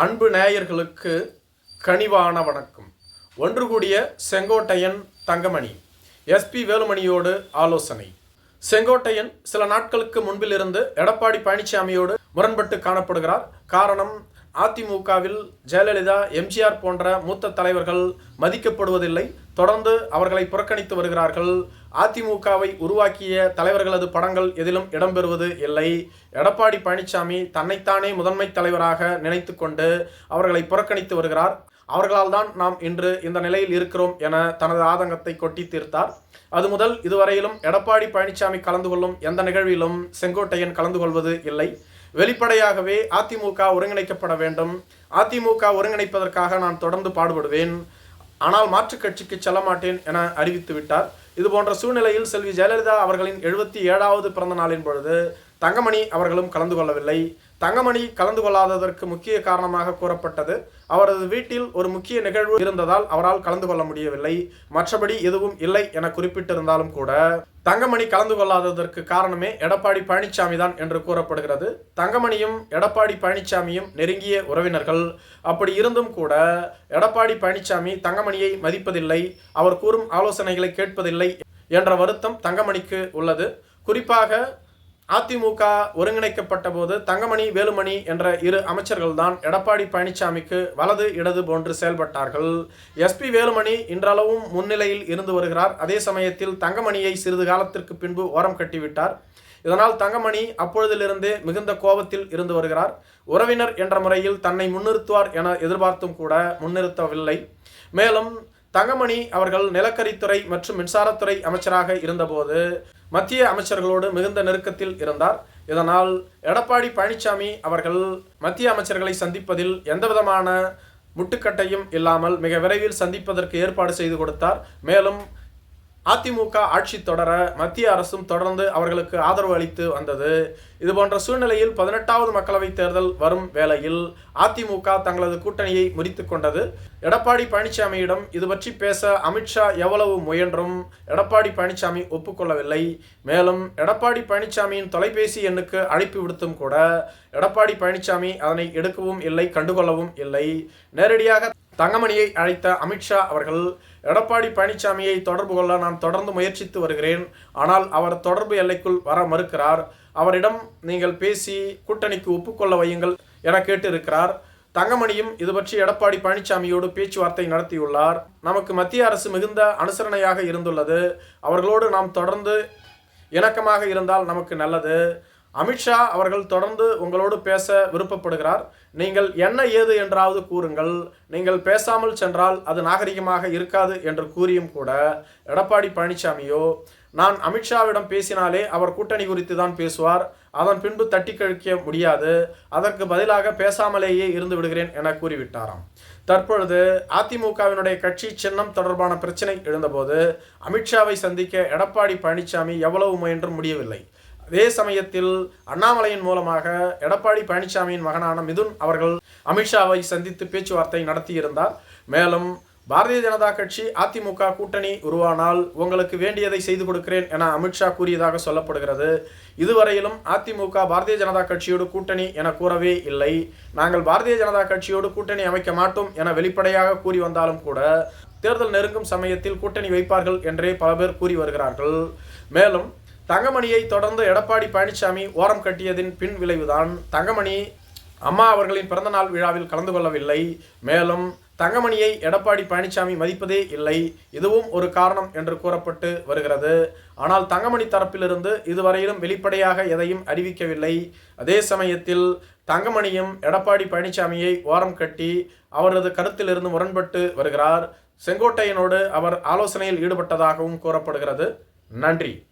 அன்பு நேயர்களுக்கு கனிவான வணக்கம். ஒன்று கூடிய செங்கோட்டையன் தங்கமணி எஸ்பி வேலுமணியோடு ஆலோசனை. செங்கோட்டையன் சில நாட்களுக்கு முன்பிலிருந்து எடப்பாடி பழனிசாமியோடு முரண்பட்டு காணப்படுகிறார். காரணம் அதிமுகவில் ஜெயலலிதா எம்ஜிஆர் போன்ற மூத்த தலைவர்கள் மதிக்கப்படுவதில்லை. தொடர்ந்து அவர்களை புறக்கணித்து வருகிறார்கள். அதிமுகவை உருவாக்கிய தலைவர்களது படங்கள் எதிலும் இடம்பெறுவது இல்லை. எடப்பாடி பழனிசாமி தன்னைத்தானே முதன்மை தலைவராக நினைத்து கொண்டு அவர்களை புறக்கணித்து வருகிறார். அவர்களால் தான் நாம் இன்று இந்த நிலையில் இருக்கிறோம் என தனது ஆதங்கத்தை கொட்டி தீர்த்தார். அது முதல் இதுவரையிலும் எடப்பாடி பழனிசாமி கலந்து கொள்ளும் எந்த நிகழ்விலும் செங்கோட்டையன் கலந்து கொள்வது இல்லை. வெளிப்படையாகவே அதிமுக ஒருங்கிணைக்கப்பட வேண்டும். அதிமுக ஒருங்கிணைப்பதற்காக நான் தொடர்ந்து பாடுபடுவேன். ஆனால் மாற்றுக் கட்சிக்கு செல்ல மாட்டேன் என அறிவித்து விட்டார் இது போன்ற சூழ்நிலையில் செல்வி ஜெயலலிதா அவர்களின் எழுபத்தி ஏழாவது பிறந்த நாளின் பொழுது தங்கமணி அவர்களும் கலந்து கொள்ளவில்லை. தங்கமணி கலந்து கொள்ளாததற்கு முக்கிய காரணமாக கூறப்பட்டது. அவரது வீட்டில் ஒரு முக்கிய நிகழ்வு இருந்ததால் அவரால் கலந்து கொள்ள முடியவில்லை. மற்றபடி எதுவும் இல்லை என குறிப்பிட்டிருந்தாலும் கூட தங்கமணி கலந்து கொள்ளாததற்கு காரணமே எடப்பாடி பழனிசாமி தான் என்று கூறப்படுகிறது. தங்கமணியும் எடப்பாடி பழனிசாமியும் நெருங்கிய உறவினர்கள். அப்படி இருந்தும் கூட எடப்பாடி பழனிசாமி தங்கமணியை மதிப்பதில்லை. அவர் கூறும் ஆலோசனைகளை கேட்பதில்லை என்ற வருத்தம் தங்கமணிக்கு உள்ளது. குறிப்பாக அதிமுக ஒருங்கிணைக்கப்பட்ட போது தங்கமணி வேலுமணி என்ற இரு அமைச்சர்கள் தான் எடப்பாடி பழனிசாமிக்கு வலது இடது போன்று செயல்பட்டார்கள். எஸ்பி வேலுமணி இன்றளவும் முன்னிலையில் இருந்து வருகிறார். அதே சமயத்தில் தங்கமணியை சிறிது காலத்திற்கு பின்பு ஓரம் கட்டிவிட்டார். இதனால் தங்கமணி அப்பொழுதிலிருந்தே மிகுந்த கோபத்தில் இருந்து வருகிறார். உறவினர் என்ற முறையில் தன்னை முன்னிறுத்துவார் என எதிர்பார்த்தும் கூட முன்னிறுத்தவில்லை. மேலும் தங்கமணி அவர்கள் நிலக்கரித்துறை மற்றும் மின்சாரத்துறை அமைச்சராக இருந்தபோது மத்திய அமைச்சர்களோடு மிகுந்த நெருக்கத்தில் இருந்தார். இதனால் எடப்பாடி பழனிசாமி அவர்கள் மத்திய அமைச்சர்களை சந்திப்பதில் எந்தவிதமான முட்டுக்கட்டையும் இல்லாமல் மிக விரைவில் சந்திப்பதற்கு ஏற்பாடு செய்து கொடுத்தார். மேலும் அதிமுக ஆட்சி தொடர மத்திய அரசும் தொடர்ந்து அவர்களுக்கு ஆதரவு அளித்து வந்தது. இது போன்ற சூழ்நிலையில் பதினெட்டாவது மக்களவைத் தேர்தல் வரும் வேளையில் அதிமுக தங்களது கூட்டணியை முறித்து கொண்டது. எடப்பாடி பழனிசாமியிடம் இது பற்றி பேச அமித்ஷா எவ்வளவு முயன்றும் எடப்பாடி பழனிசாமி ஒப்புக்கொள்ளவில்லை. மேலும் எடப்பாடி பழனிசாமியின் தொலைபேசி எண்ணுக்கு அழைப்பு விடுத்தும் கூட எடப்பாடி பழனிசாமி அதனை எடுக்கவும் இல்லை கண்டுகொள்ளவும் இல்லை. நேரடியாக தங்கமணியை அழைத்த அமித்ஷா அவர்கள் எடப்பாடி பழனிசாமியை தொடர்பு கொள்ள நான் தொடர்ந்து முயற்சித்து வருகிறேன். ஆனால் அவர் தொடர்பு எல்லைக்குள் வர மறுக்கிறார். அவரிடம் நீங்கள் பேசி கூட்டணிக்கு ஒப்புக்கொள்ள வையுங்கள் என கேட்டிருக்கிறார். தங்கமணியும் இது பற்றி எடப்பாடி பழனிசாமியோடு பேச்சுவார்த்தை நடத்தியுள்ளார். நமக்கு மத்திய அரசு மிகுந்த அனுசரணையாக இருந்துள்ளது. அவர்களோடு நாம் தொடர்ந்து இணக்கமாக இருந்தால் நமக்கு நல்லது. அமித்ஷா அவர்கள் தொடர்ந்து உங்களோடு பேச விருப்பப்படுகிறார். நீங்கள் என்ன ஏது என்றாவது கூறுங்கள். நீங்கள் பேசாமல் சென்றால் அது நாகரிகமாக இருக்காது என்று கூறியும் கூட எடப்பாடி பழனிசாமியோ நான் அமித்ஷாவிடம் பேசினாலே அவர் கூட்டணி குறித்து தான் பேசுவார். அதன் பின்பு தட்டி கழிக்க முடியாது. அதற்கு பதிலாக பேசாமலேயே இருந்து விடுகிறேன் என கூறிவிட்டாராம். தற்பொழுது அதிமுகவினுடைய கட்சி சின்னம் தொடர்பான பிரச்சனை எழுந்தபோது அமித்ஷாவை சந்திக்க எடப்பாடி பழனிசாமி எவ்வளவு முயன்றும் முடியவில்லை. அதே சமயத்தில் அண்ணாமலையின் மூலமாக எடப்பாடி பழனிசாமியின் மகனான மிதுன் அவர்கள் அமித்ஷாவை சந்தித்து பேச்சுவார்த்தை நடத்தியிருந்தார். மேலும் பாரதிய ஜனதா கட்சி அதிமுக கூட்டணி உருவானால் உங்களுக்கு வேண்டியதை செய்து கொடுக்கிறேன் என அமித்ஷா கூறியதாக சொல்லப்படுகிறது. இதுவரையிலும் அதிமுக பாரதிய ஜனதா கட்சியோடு கூட்டணி என கூறவே இல்லை. நாங்கள் பாரதிய ஜனதா கட்சியோடு கூட்டணி அமைக்க மாட்டோம் என வெளிப்படையாக கூறி வந்தாலும் கூட தேர்தல் நெருங்கும் சமயத்தில் கூட்டணி வைப்பார்கள் என்றே பல பேர் கூறி வருகிறார்கள். மேலும் தங்கமணியை தொடர்ந்து எடப்பாடி பழனிசாமி ஓரம் கட்டியதின் பின் விளைவுதான். தங்கமணி அம்மா அவர்களின் பிறந்தநாள் விழாவில் கலந்து கொள்ளவில்லை. மேலும் தங்கமணியை எடப்பாடி பழனிசாமி மதிப்பதே இல்லை. இதுவும் ஒரு காரணம் என்று கூறப்பட்டு வருகிறது. ஆனால் தங்கமணி தரப்பிலிருந்து இதுவரையிலும் வெளிப்படையாக எதையும் அறிவிக்கவில்லை. அதே சமயத்தில் தங்கமணியும் எடப்பாடி பழனிசாமியை ஓரம் கட்டி அவரது கருத்திலிருந்து முரண்பட்டு வருகிறார். செங்கோட்டையனோடு அவர் ஆலோசனையில் ஈடுபட்டதாகவும் கூறப்படுகிறது. நன்றி.